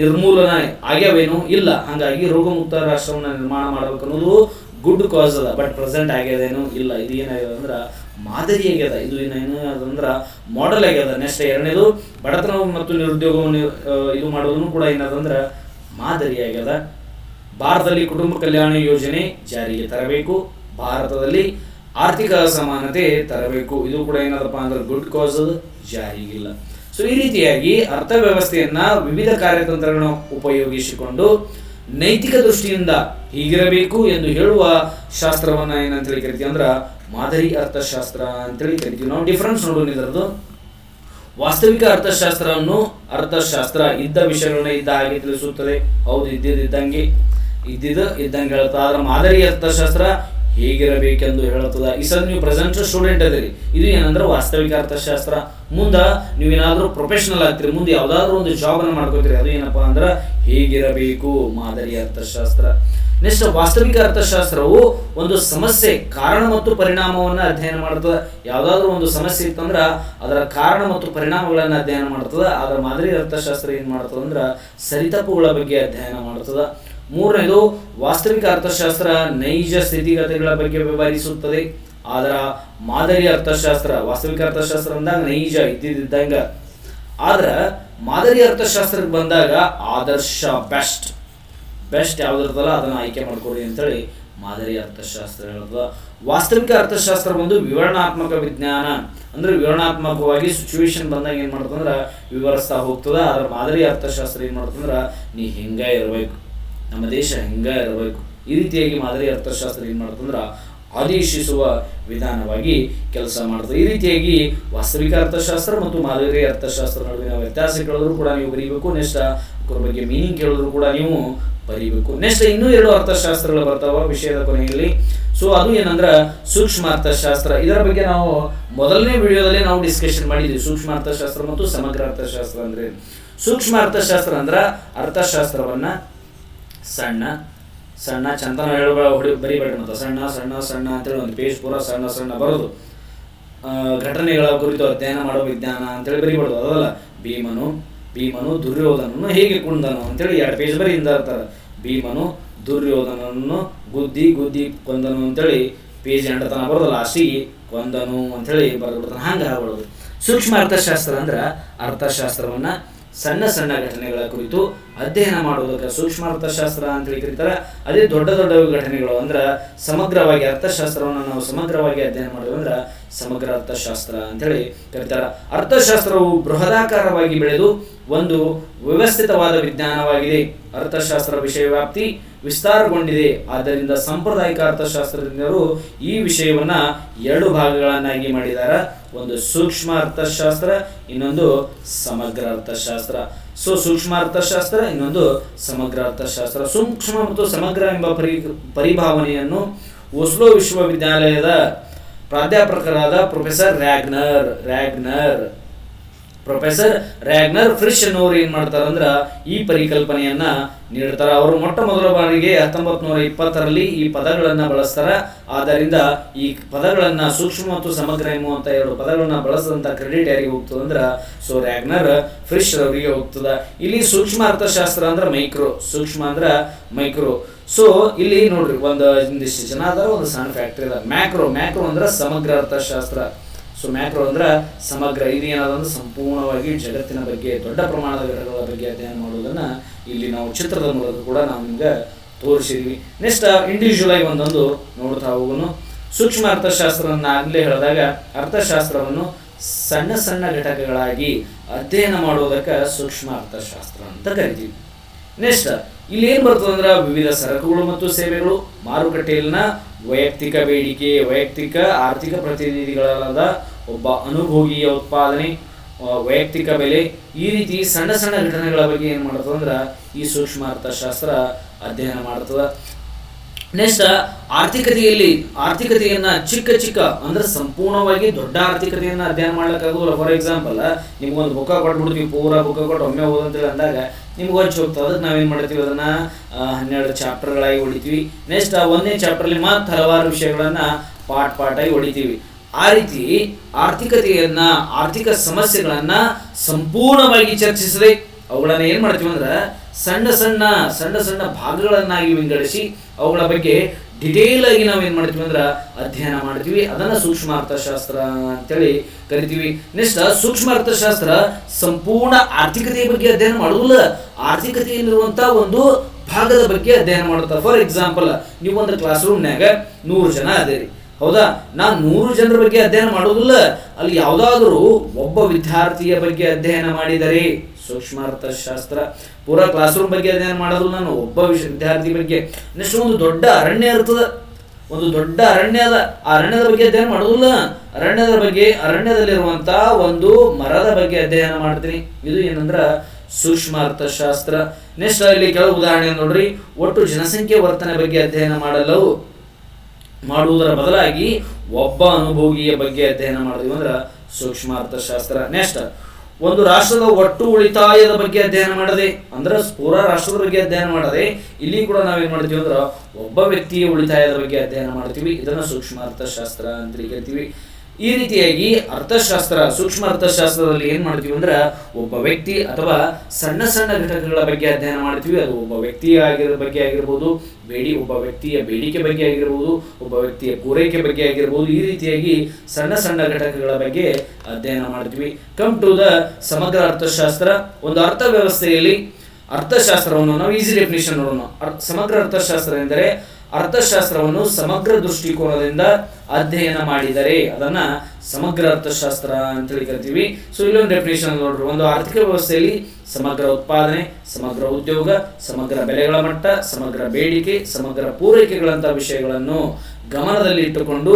A: ನಿರ್ಮೂಲನೆ ಆಗ್ಯಾವೇನು ಇಲ್ಲ. ಹಂಗಾಗಿ ರೋಗಮುಕ್ತ ರಾಷ್ಟ್ರವನ್ನು ನಿರ್ಮಾಣ ಮಾಡ್ಬೇಕು ಅನ್ನೋದು ಗುಡ್ ಕಾಸ್ ಅದ ಬಟ್ ಪ್ರೆಸೆಂಟ್ ಆಗ್ಯದೇನು ಇಲ್ಲ. ಇದು ಏನಾಗ್ಯದ ಅಂದ್ರೆ ಮಾದರಿ ಆಗ್ಯದ ಇದು ಏನೇನು ಅದಂದ್ರೆ ಮಾಡೆಲ್ ಆಗ್ಯದ ನೆಕ್ಸ್ಟ್ ಎರಡನೇದು ಬಡತನ ಮತ್ತು ನಿರುದ್ಯೋಗವನ್ನು ಇದು ಮಾಡೋದನ್ನು ಕೂಡ ಏನಾದ್ರ ಮಾದರಿ ಆಗ್ಯದ ಭಾರತದಲ್ಲಿ ಕುಟುಂಬ ಕಲ್ಯಾಣ ಯೋಜನೆ ಜಾರಿಗೆ ತರಬೇಕು. ಭಾರತದಲ್ಲಿ ಆರ್ಥಿಕ ಅಸಮಾನತೆ ತರಬೇಕು. ಇದು ಕೂಡ ಏನದಪ್ಪ ಅಂದ್ರೆ ಗುಡ್ ಕಾಸ್ ಜಾರಿಗಿಲ್ಲ ಸೊ ಈ ರೀತಿಯಾಗಿ ಅರ್ಥವ್ಯವಸ್ಥೆಯನ್ನ ವಿವಿಧ ಕಾರ್ಯತಂತ್ರಗಳನ್ನು ಉಪಯೋಗಿಸಿಕೊಂಡು ನೈತಿಕ ದೃಷ್ಟಿಯಿಂದ ಹೀಗಿರಬೇಕು ಎಂದು ಹೇಳುವ ಶಾಸ್ತ್ರವನ್ನ ಏನಂತೇಳಿ ಕರಿತೀವಿ ಅಂದ್ರ ಮಾದರಿ ಅರ್ಥಶಾಸ್ತ್ರ ಅಂತೇಳಿ ಕರಿತೀವಿ ನಾವು ಡಿಫ್ರೆನ್ಸ್ ನೋಡೋಣ ಇದರದ್ದು ವಾಸ್ತವಿಕ ಅರ್ಥಶಾಸ್ತ್ರವನ್ನು ಅರ್ಥಶಾಸ್ತ್ರ ಇದ್ದ ವಿಷಯಗಳನ್ನ ಇದ್ದ ಹಾಗೆ ತಿಳಿಸುತ್ತದೆ. ಹೌದು ಇದ್ದಿದ್ದಂಗೆ ಇದ್ದಿದ್ದು ಇದ್ದಂಗೆ ಹೇಳ್ತಾ. ಆದ್ರೆ ಮಾದರಿ ಅರ್ಥಶಾಸ್ತ್ರ ಹೇಗಿರಬೇಕೆಂದು ಹೇಳುತ್ತದೆ. ಈ ಸಲ ನೀವು ಪ್ರೆಸೆಂಟ್ ಸ್ಟೂಡೆಂಟ್ ಅದಿರಿ. ಇದು ಏನಂದ್ರೆ ವಾಸ್ತವಿಕ ಅರ್ಥಶಾಸ್ತ್ರ. ಮುಂದ ಏನಾದರೂ ಪ್ರೊಫೆಷನಲ್ ಆಗ್ತೀರಿ, ಮುಂದೆ ಯಾವ್ದಾದ್ರು ಒಂದು ಜಾಬ್ ಅನ್ನ ಮಾಡ್ಕೋತೀರಿ, ಅದು ಏನಪ್ಪಾ ಅಂದ್ರೆ ಹೇಗಿರಬೇಕು ಮಾದರಿ ಅರ್ಥಶಾಸ್ತ್ರ. ನೆಕ್ಸ್ಟ್ ವಾಸ್ತವಿಕ ಅರ್ಥಶಾಸ್ತ್ರವು ಒಂದು ಸಮಸ್ಯೆ, ಕಾರಣ ಮತ್ತು ಪರಿಣಾಮವನ್ನ ಅಧ್ಯಯನ ಮಾಡ್ತದೆ ಯಾವ್ದಾದ್ರು ಒಂದು ಸಮಸ್ಯೆ ಇತ್ತಂದ್ರ ಅದರ ಕಾರಣ ಮತ್ತು ಪರಿಣಾಮಗಳನ್ನ ಅಧ್ಯಯನ ಮಾಡ್ತದ ಅದರ ಮಾದರಿ ಅರ್ಥಶಾಸ್ತ್ರ ಏನು ಮಾಡ್ತದೆ ಅಂದ್ರ ಸರಿತಪ್ಪುಗಳ ಬಗ್ಗೆ ಅಧ್ಯಯನ ಮಾಡ್ತದ ಮೂರನೇದು, ವಾಸ್ತವಿಕ ಅರ್ಥಶಾಸ್ತ್ರ ನೈಜ ಸ್ಥಿತಿಗತಿಗಳ ಬಗ್ಗೆ ವ್ಯವಹರಿಸುತ್ತದೆ ಅದರ ಮಾದರಿ ಅರ್ಥಶಾಸ್ತ್ರ, ವಾಸ್ತವಿಕ ಅರ್ಥಶಾಸ್ತ್ರ ಅಂದಾಗ ನೈಜ ಇದ್ದಿದ್ದಂಗ. ಆದ್ರ, ಮಾದರಿ ಅರ್ಥಶಾಸ್ತ್ರಕ್ಕೆ ಬಂದಾಗ ಆದರ್ಶ ಬೆಸ್ಟ್. ಬೆಸ್ಟ್ ಯಾವ್ದಿರ್ತಲ್ಲ ಅದನ್ನ ಆಯ್ಕೆ ಮಾಡ್ಕೊಡಿ ಅಂತೇಳಿ ಮಾದರಿ ಅರ್ಥಶಾಸ್ತ್ರ ಹೇಳ್ತದ. ವಾಸ್ತವಿಕ ಅರ್ಥಶಾಸ್ತ್ರ ಒಂದು ವಿವರಣಾತ್ಮಕ ವಿಜ್ಞಾನ. ಅಂದ್ರೆ ವಿವರಣಾತ್ಮಕವಾಗಿ ಸಿಚುವೇಶನ್ ಬಂದಾಗ ಏನ್ ಮಾಡ್ತಂದ್ರ ವಿವರಿಸ್ತಾ ಹೋಗ್ತದ. ಆದ್ರ ಮಾದರಿ ಅರ್ಥಶಾಸ್ತ್ರ ಏನ್ ಮಾಡ್ತಂದ್ರ ನೀ ಹಿಂಗ ಇರಬೇಕು. ನಮ್ಮ ದೇಶ ಹಿಂಗ ಇರಬೇಕು? ಈ ರೀತಿಯಾಗಿ ಮಾದರಿ ಅರ್ಥಶಾಸ್ತ್ರ ಏನ್ ಮಾಡ್ತಂದ್ರ ಆದೇಶಿಸುವ ವಿಧಾನವಾಗಿ ಕೆಲಸ ಮಾಡ್ತದೆ ಈ ರೀತಿಯಾಗಿ ವಾಸ್ತವಿಕ ಅರ್ಥಶಾಸ್ತ್ರ ಮತ್ತು ಮಾದರಿ ಅರ್ಥಶಾಸ್ತ್ರ ನಡುವಿನ ವ್ಯತ್ಯಾಸ ಕೇಳಿದ್ರು ಕೂಡ ನೀವು ಬರೀಬೇಕು, ನೆಕ್ಸ್ಟ್ ಅದ್ರ ಬಗ್ಗೆ ಮೀನಿಂಗ್ ಕೇಳಿದ್ರು ಕೂಡ ನೀವು ಬರೀಬೇಕು. ನೆಕ್ಸ್ಟ್ ಇನ್ನೂ ಎರಡು ಅರ್ಥಶಾಸ್ತ್ರಗಳು ಬರ್ತಾವ ವಿಷಯದ ಕೊನೆಯಲ್ಲಿ. ಸೊ ಅದು ಏನಂದ್ರೆ ಸೂಕ್ಷ್ಮ ಅರ್ಥಶಾಸ್ತ್ರ. ಇದರ ಬಗ್ಗೆ ನಾವು ಮೊದಲನೇ ವಿಡಿಯೋದಲ್ಲಿ ನಾವು ಡಿಸ್ಕಷನ್ ಮಾಡಿದ್ವಿ. ಸೂಕ್ಷ್ಮ ಅರ್ಥಶಾಸ್ತ್ರ ಮತ್ತು ಸಮಗ್ರ ಅರ್ಥಶಾಸ್ತ್ರ ಅಂದ್ರೆ ಸೂಕ್ಷ್ಮ ಅರ್ಥಶಾಸ್ತ್ರ ಅಂದ್ರೆ ಅರ್ಥಶಾಸ್ತ್ರವನ್ನ ಸಣ್ಣ ಸಣ್ಣ ಚಂದನ ಹೇಳುವ ಹೊಡಿ ಬರಿಬೇಡ ಮತ್ತು ಸಣ್ಣ ಸಣ್ಣ ಸಣ್ಣ ಅಂತೇಳಿ ಒಂದು ಪೇಜ್ ಪೂರ ಸಣ್ಣ ಸಣ್ಣ ಬರೋದು. ಘಟನೆಗಳ ಕುರಿತು ಅಧ್ಯಯನ ಮಾಡೋ ವಿಜ್ಞಾನ ಅಂತೇಳಿ ಬರಿಬಾರ್ದು ಅದಲ್ಲ, ಭೀಮನು ಭೀಮನು ದುರ್ಯೋಧನನು ಹೇಗೆ ಕುಂದನು ಅಂತೇಳಿ ಎರಡು ಪೇಜ್ ಬರೀ ಹಿಂದೆ ಇರ್ತಾರೆ. ಭೀಮನು ದುರ್ಯೋಧನನ್ನು ಗುದ್ದಿ ಗುದ್ದಿ ಕೊಂದನು ಅಂತೇಳಿ ಪೇಜ್ ಎಂಟತನ ಬರೋದಲ್ಲ ಲಾಸ್ಟಿಗೆ ಕೊಂದನು ಅಂತೇಳಿ ಬರೆದ್ಬಿಡ್ತಾನೆ. ಹಂಗೆ ಆಗ್ಬಿಡೋದು. ಸೂಕ್ಷ್ಮ ಅರ್ಥಶಾಸ್ತ್ರ ಅಂದ್ರೆ ಅರ್ಥಶಾಸ್ತ್ರವನ್ನ ಸಣ್ಣ ಸಣ್ಣ ಘಟನೆಗಳ ಕುರಿತು ಅಧ್ಯಯನ ಮಾಡುವುದಕ್ಕೆ ಸೂಕ್ಷ್ಮ ಅರ್ಥಶಾಸ್ತ್ರ ಅಂತೇಳಿ ಕರೀತಾರೆ ಅದೇ ದೊಡ್ಡ ದೊಡ್ಡ ಘಟನೆಗಳು ಅಂದ್ರೆ ಸಮಗ್ರವಾಗಿ ಅರ್ಥಶಾಸ್ತ್ರವನ್ನು ನಾವು ಸಮಗ್ರವಾಗಿ ಅಧ್ಯಯನ ಮಾಡೋದು ಅಂದ್ರೆ ಸಮಗ್ರ ಅರ್ಥಶಾಸ್ತ್ರ ಅಂತೇಳಿ ಕರೀತಾರೆ. ಅರ್ಥಶಾಸ್ತ್ರವು ಬೃಹದಾಕಾರವಾಗಿ ಬೆಳೆದು ಒಂದು ವ್ಯವಸ್ಥಿತವಾದ ವಿಜ್ಞಾನವಾಗಿದೆ. ಅರ್ಥಶಾಸ್ತ್ರ ವಿಷಯ ವ್ಯಾಪ್ತಿ ವಿಸ್ತಾರಗೊಂಡಿದೆ. ಆದ್ದರಿಂದ ಸಾಂಪ್ರದಾಯಿಕ ಅರ್ಥಶಾಸ್ತ್ರಜ್ಞರು ಈ ವಿಷಯವನ್ನ ಎರಡು ಭಾಗಗಳನ್ನಾಗಿ ಮಾಡಿದ್ದಾರೆ. ಒಂದು ಸೂಕ್ಷ್ಮ ಅರ್ಥಶಾಸ್ತ್ರ, ಇನ್ನೊಂದು ಸಮಗ್ರ ಅರ್ಥಶಾಸ್ತ್ರ. ಸೊ ಸೂಕ್ಷ್ಮ ಅರ್ಥಶಾಸ್ತ್ರ, ಇನ್ನೊಂದು ಸಮಗ್ರ ಅರ್ಥಶಾಸ್ತ್ರ. ಸೂಕ್ಷ್ಮ ಮತ್ತು ಸಮಗ್ರ ಎಂಬ ಪರಿ, ಪರಿಭಾವನೆಯನ್ನು ಓಸ್ಲೋ ವಿಶ್ವವಿದ್ಯಾಲಯದ ಪ್ರಾಧ್ಯಾಪಕರಾದ professor Ragnar Ragnar. Professor Ragnar Frisch ಅನ್ನೋರು ಏನ್ ಮಾಡ್ತಾರಂದ್ರ ಈ ಪರಿಕಲ್ಪನೆಯನ್ನ ನೀಡ್ತಾರ. ಅವರು ಮೊಟ್ಟ ಮೊದಲ ಬಾರಿಗೆ ಹತ್ತೊಂಬತ್ ನೂರ ಇಪ್ಪತ್ತರಲ್ಲಿ ಈ ಪದಗಳನ್ನ ಬಳಸ್ತಾರ. ಆದ್ದರಿಂದ ಈ ಪದಗಳನ್ನ ಸೂಕ್ಷ್ಮ ಮತ್ತು ಸಮಗ್ರ ಎಂಬುವಂತ ಎರಡು ಪದಗಳನ್ನ ಬಳಸದಂತ ಕ್ರೆಡಿಟ್ ಯಾರಿಗೆ ಹೋಗ್ತದ ಅಂದ್ರ ಸೊ ರ್ಯಾಗ್ನರ್ ಫ್ರಿಶ್ ಅವರಿಗೆ ಹೋಗ್ತದ. ಇಲ್ಲಿ ಸೂಕ್ಷ್ಮ ಅರ್ಥಶಾಸ್ತ್ರ ಅಂದ್ರ ಮೈಕ್ರೋ ಸೂಕ್ಷ್ಮ ಅಂದ್ರ ಮೈಕ್ರೋ ಸೊ ಇಲ್ಲಿ ನೋಡ್ರಿ, ಒಂದು, ಒಂದಿಷ್ಟು ಜನ ಅದಾರ, ಒಂದು ಸಣ್ಣ ಫ್ಯಾಕ್ಟ್ರಿ ಅದ. ಮ್ಯಾಕ್ರೋ ಮ್ಯಾಕ್ರೋ ಅಂದ್ರ ಸಮಗ್ರ ಅರ್ಥಶಾಸ್ತ್ರ. ಸೊ ಮ್ಯಾಕ್ರೋ ಅಂದ್ರೆ, ಸಮಗ್ರ ಇದು ಏನಾದಂದ್ರೆ ಸಂಪೂರ್ಣವಾಗಿ ಜಗತ್ತಿನ ಬಗ್ಗೆ, ದೊಡ್ಡ ಪ್ರಮಾಣದ ಘಟಕಗಳ ಬಗ್ಗೆ ಅಧ್ಯಯನ ಮಾಡೋದನ್ನ ಇಲ್ಲಿ ನಾವು ಚಿತ್ರದ ಮೂಲಕ ಕೂಡ ನಾವು ನಿಮ್ಗೆ ತೋರಿಸಿದ್ವಿ. ನೆಕ್ಸ್ಟ್ ಇಂಡಿವಿಜುವಲ್ ಆಗಿ ಒಂದೊಂದು ನೋಡ್ತಾ ಹೋಗೋನು. ಸೂಕ್ಷ್ಮ ಅರ್ಥಶಾಸ್ತ್ರವನ್ನು ಆಗಲೇ ಹೇಳಿದಾಗ, ಅರ್ಥಶಾಸ್ತ್ರವನ್ನು ಸಣ್ಣ ಸಣ್ಣ ಘಟಕಗಳಾಗಿ ಅಧ್ಯಯನ ಮಾಡೋದಕ್ಕೆ ಸೂಕ್ಷ್ಮ ಅರ್ಥಶಾಸ್ತ್ರ ಅಂತ ಕರಿತೀವಿ. ನೆಕ್ಸ್ಟ್ ಇಲ್ಲಿ ಏನು ಬರ್ತದೆ ಅಂದ್ರೆ, ವಿವಿಧ ಸರಕುಗಳು ಮತ್ತು ಸೇವೆಗಳು, ಮಾರುಕಟ್ಟೆಯಲ್ಲಿನ ವೈಯಕ್ತಿಕ ಬೇಡಿಕೆ, ವೈಯಕ್ತಿಕ ಆರ್ಥಿಕ ಪ್ರತಿನಿಧಿಗಳಾದ ಒಬ್ಬ ಅನುಭೋಗಿಯ ಉತ್ಪಾದನೆ ವೈಯಕ್ತಿಕ ಬೆಲೆ, ಈ ರೀತಿ ಸಣ್ಣ ಸಣ್ಣ ಘಟನೆಗಳ ಬಗ್ಗೆ ಏನು ಮಾಡ್ತದೆ ಈ ಸೂಕ್ಷ್ಮ ಅರ್ಥಶಾಸ್ತ್ರ ಅಧ್ಯಯನ ಮಾಡ್ತದ. ನೆಕ್ಸ್ಟ್ ಆರ್ಥಿಕತೆಯಲ್ಲಿ, ಆರ್ಥಿಕತೆಯನ್ನ ಚಿಕ್ಕ ಚಿಕ್ಕ, ಅಂದ್ರೆ ಸಂಪೂರ್ಣವಾಗಿ ದೊಡ್ಡ ಆರ್ಥಿಕತೆಯನ್ನ ಅಧ್ಯಯನ ಮಾಡ್ಲಿಕ್ಕಾಗುವ ಫಾರ್ ಎಕ್ಸಾಂಪಲ್ ನಿಮ್ಗೊಂದು ಬುಕ್ಕ ಕೊಟ್ಬಿಡ್ತೀವಿ, ಪೂರ ಬುಕ್ಕ ಕೊಟ್ಟು ಒಮ್ಮೆ ಓದಂತೇಳಿ ಅಂದಾಗ ನಿಮ್ಗೆ ಒಂದು ಹೋಗ್ತದೆ. ಅದಕ್ಕೆ ನಾವೇನ್ ಮಾಡ್ತೀವಿ ಅದನ್ನ ಹನ್ನೆರಡು ಚಾಪ್ಟರ್ಗಳಾಗಿ ಹೊಡಿತೀವಿ. ನೆಕ್ಸ್ಟ್ ಒಂದನೇ ಚಾಪ್ಟರ್ಲಿ ಮತ್ತೆ ಹಲವಾರು ವಿಷಯಗಳನ್ನ ಪಾಠ ಆಗಿ ಹೊಡಿತೀವಿ. ಆ ರೀತಿ ಆರ್ಥಿಕತೆಯನ್ನ, ಆರ್ಥಿಕ ಸಮಸ್ಯೆಗಳನ್ನ ಸಂಪೂರ್ಣವಾಗಿ ಚರ್ಚಿಸದೆ ಅವುಗಳನ್ನ ಏನ್ ಮಾಡ್ತೀವಿ ಅಂದ್ರೆ ಸಣ್ಣ ಸಣ್ಣ ಸಣ್ಣ ಸಣ್ಣ ಭಾಗಗಳನ್ನಾಗಿ ವಿಂಗಡಿಸಿ ಅವುಗಳ ಬಗ್ಗೆ ಡಿಟೇಲ್ ಆಗಿ ನಾವು ಏನ್ ಮಾಡ್ತೀವಿ ಅಂದ್ರೆ ಅಧ್ಯಯನ ಮಾಡ್ತೀವಿ. ಅದನ್ನ ಸೂಕ್ಷ್ಮ ಅರ್ಥಶಾಸ್ತ್ರ ಅಂತೇಳಿ ಕರಿತೀವಿ. ನೆಕ್ಸ್ಟ್ ಸೂಕ್ಷ್ಮ ಅರ್ಥಶಾಸ್ತ್ರ ಸಂಪೂರ್ಣ ಆರ್ಥಿಕತೆಯ ಬಗ್ಗೆ ಅಧ್ಯಯನ ಮಾಡುವುದಿಲ್ಲ. ಆರ್ಥಿಕತೆಯಲ್ಲಿರುವಂತ ಒಂದು ಭಾಗದ ಬಗ್ಗೆ ಅಧ್ಯಯನ ಮಾಡುತ್ತಾರೆ. ಫಾರ್ ಎಕ್ಸಾಂಪಲ್ ನೀವು ಒಂದು ಕ್ಲಾಸ್ ರೂಮ್ನ್ಯಾಗ ನೂರು ಜನ ಅದೇರಿ. ಹೌದಾ? ನಾನು ನೂರು ಜನರ ಬಗ್ಗೆ ಅಧ್ಯಯನ ಮಾಡೋದಿಲ್ಲ. ಅಲ್ಲಿ ಯಾವುದಾದರೂ ಒಬ್ಬ ವಿದ್ಯಾರ್ಥಿಯ ಬಗ್ಗೆ ಅಧ್ಯಯನ ಮಾಡಿದರೆ ಸೂಕ್ಷ್ಮ ಅರ್ಥಶಾಸ್ತ್ರ ಪೂರಾ ಕ್ಲಾಸ್ ರೂಮ್ ಬಗ್ಗೆ ಅಧ್ಯಯನ ಮಾಡೋದು ನಾನು ಒಬ್ಬ ವಿಶ್, ವಿದ್ಯಾರ್ಥಿ ಬಗ್ಗೆ. ನೆಕ್ಸ್ಟ್ ಒಂದು ದೊಡ್ಡ ಅರಣ್ಯ ಇರ್ತದ. ಒಂದು ದೊಡ್ಡ ಅರಣ್ಯದ ಆ ಅರಣ್ಯದ ಬಗ್ಗೆ ಅಧ್ಯಯನ ಮಾಡೋದಿಲ್ಲ. ಅರಣ್ಯದ ಬಗ್ಗೆ ಅರಣ್ಯದಲ್ಲಿರುವಂಥ ಒಂದು ಮರದ ಬಗ್ಗೆ ಅಧ್ಯಯನ ಮಾಡ್ತೀನಿ. ಇದು ಏನಂದ್ರೆ ಸೂಕ್ಷ್ಮ ಅರ್ಥಶಾಸ್ತ್ರ ನೆಕ್ಸ್ಟ್ ಇಲ್ಲಿ ಕೆಲವು ಉದಾಹರಣೆ ನೋಡ್ರಿ. ಒಟ್ಟು ಜನಸಂಖ್ಯೆ ವರ್ತನೆ ಬಗ್ಗೆ ಅಧ್ಯಯನ ಮಾಡಲು ಮಾಡುವುದರ ಬದಲಾಗಿ ಒಬ್ಬ ಅನುಭೋಗಿಯ ಬಗ್ಗೆ ಅಧ್ಯಯನ ಮಾಡಿದ್ವಿ ಅಂದ್ರೆ ಸೂಕ್ಷ್ಮ ಅರ್ಥಶಾಸ್ತ್ರ ನೆಕ್ಸ್ಟ್ ಒಂದು ರಾಷ್ಟ್ರದ ಒಟ್ಟು ಉಳಿತಾಯದ ಬಗ್ಗೆ ಅಧ್ಯಯನ ಮಾಡದೆ, ಅಂದ್ರೆ ಪೂರಾ ರಾಷ್ಟ್ರದ ಬಗ್ಗೆ ಅಧ್ಯಯನ ಮಾಡದೆ, ಇಲ್ಲಿ ಕೂಡ ನಾವೇನ್ ಮಾಡ್ತೀವಿ ಅಂದ್ರೆ ಒಬ್ಬ ವ್ಯಕ್ತಿಯ ಉಳಿತಾಯದ ಬಗ್ಗೆ ಅಧ್ಯಯನ ಮಾಡ್ತೀವಿ. ಇದನ್ನ ಸೂಕ್ಷ್ಮ ಅರ್ಥಶಾಸ್ತ್ರ ಅಂತ ಕರಿತೀವಿ. ಈ ರೀತಿಯಾಗಿ ಅರ್ಥಶಾಸ್ತ್ರ, ಸೂಕ್ಷ್ಮ ಅರ್ಥಶಾಸ್ತ್ರದಲ್ಲಿ ಏನು ಮಾಡ್ತೀವಿ ಅಂದ್ರೆ ಒಬ್ಬ ವ್ಯಕ್ತಿ ಅಥವಾ ಸಣ್ಣ ಸಣ್ಣ ಘಟಕಗಳ ಬಗ್ಗೆ ಅಧ್ಯಯನ ಮಾಡ್ತೀವಿ. ಅದು ಒಬ್ಬ ವ್ಯಕ್ತಿಯ ಆಗಿರೋ, ಬಗ್ಗೆ ಆಗಿರ್ಬೋದು, ಬೇಡಿ, ಒಬ್ಬ ವ್ಯಕ್ತಿಯ ಬೇಡಿಕೆ ಬಗ್ಗೆ ಆಗಿರ್ಬೋದು, ಒಬ್ಬ ವ್ಯಕ್ತಿಯ ಪೂರೈಕೆ ಬಗ್ಗೆ ಆಗಿರ್ಬೋದು, ಈ ರೀತಿಯಾಗಿ ಸಣ್ಣ ಸಣ್ಣ ಘಟಕಗಳ ಬಗ್ಗೆ ಅಧ್ಯಯನ ಮಾಡ್ತೀವಿ. ಕಮ್ ಟು ದ ಸಮಗ್ರ ಅರ್ಥಶಾಸ್ತ್ರ. ಒಂದು ಅರ್ಥ ವ್ಯವಸ್ಥೆಯಲ್ಲಿ ಅರ್ಥಶಾಸ್ತ್ರವನ್ನು ನಾವು ಈಸಿ ಡೆಫಿನೇಷನ್ ನೋಡೋಣ. ಸಮಗ್ರ ಅರ್ಥಶಾಸ್ತ್ರ ಎಂದರೆ ಅರ್ಥಶಾಸ್ತ್ರವನ್ನು ಸಮಗ್ರ ದೃಷ್ಟಿಕೋನದಿಂದ ಅಧ್ಯಯನ ಮಾಡಿದರೆ ಅದನ್ನ ಸಮಗ್ರ ಅರ್ಥಶಾಸ್ತ್ರ ಅಂತೇಳಿ ಕರಿತೀವಿ. ಸೊ ಇಲ್ಲೊಂದು ಡೆಫಿನೇಷನ್ ನೋಡ್ರಿ. ಒಂದು ಆರ್ಥಿಕ ವ್ಯವಸ್ಥೆಯಲ್ಲಿ ಸಮಗ್ರ ಉತ್ಪಾದನೆ, ಸಮಗ್ರ ಉದ್ಯೋಗ, ಸಮಗ್ರ ಬೆಲೆಗಳ ಮಟ್ಟ, ಸಮಗ್ರ ಬೇಡಿಕೆ, ಸಮಗ್ರ ಪೂರೈಕೆಗಳಂತ ವಿಷಯಗಳನ್ನು ಗಮನದಲ್ಲಿ ಇಟ್ಟುಕೊಂಡು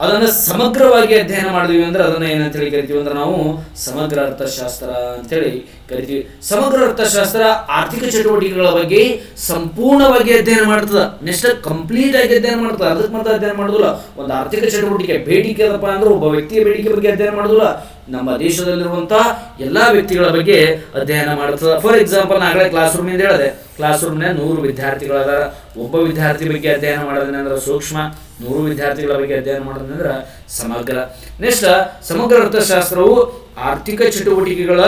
A: ಅದನ್ನ ಸಮಗ್ರವಾಗಿ ಅಧ್ಯಯನ ಮಾಡಿದ್ವಿ ಅಂದ್ರೆ ಅದನ್ನ ಏನಂತೇಳಿ ಕರಿತೀವಿ ಅಂದ್ರೆ ನಾವು ಸಮಗ್ರ ಅರ್ಥಶಾಸ್ತ್ರ ಅಂತ ಹೇಳಿ ಕರಿತೀವಿ. ಸಮಗ್ರ ಅರ್ಥಶಾಸ್ತ್ರ ಆರ್ಥಿಕ ಚಟುವಟಿಕೆಗಳ ಬಗ್ಗೆ ಸಂಪೂರ್ಣವಾಗಿ ಅಧ್ಯಯನ ಮಾಡ್ತದ. ನೆಕ್ಸ್ಟ್ ಕಂಪ್ಲೀಟ್ ಆಗಿ ಅಧ್ಯಯನ ಮಾಡ್ತದ. ಅದಕ್ಕೆ ಮಾತ್ರ ಅಧ್ಯಯನ ಮಾಡೋದಿಲ್ಲ. ಒಂದು ಆರ್ಥಿಕ ಚಟುವಟಿಕೆ, ಬೇಡಿಕೆ ಅದಪ್ಪ ಅಂದ್ರೆ ಒಬ್ಬ ವ್ಯಕ್ತಿಯ ಬೇಡಿಕೆ ಬಗ್ಗೆ ಅಧ್ಯಯನ ಮಾಡೋದಿಲ್ಲ. ನಮ್ಮ ದೇಶದಲ್ಲಿರುವಂತಹ ಎಲ್ಲಾ ವ್ಯಕ್ತಿಗಳ ಬಗ್ಗೆ ಅಧ್ಯಯನ ಮಾಡುತ್ತದೆ. ಫಾರ್ ಎಕ್ಸಾಂಪಲ್ ನಾಗಲೇ ಕ್ಲಾಸ್ ರೂಮ್ ಇಂದ ಹೇಳಿದೆ ಕ್ಲಾಸ್ ರೂಮ್ನ ನೂರು ವಿದ್ಯಾರ್ಥಿಗಳಾದ ಒಬ್ಬ ವಿದ್ಯಾರ್ಥಿ ಬಗ್ಗೆ ಅಧ್ಯಯನ ಮಾಡೋದಂದ್ರೆ ಸೂಕ್ಷ್ಮ, ನೂರು ವಿದ್ಯಾರ್ಥಿಗಳ ಬಗ್ಗೆ ಅಧ್ಯಯನ ಮಾಡೋದಂದ್ರೆ ಸಮಗ್ರ. ನೆಕ್ಸ್ಟ್, ಸಮಗ್ರ ಅರ್ಥಶಾಸ್ತ್ರವು ಆರ್ಥಿಕ ಚಟುವಟಿಕೆಗಳ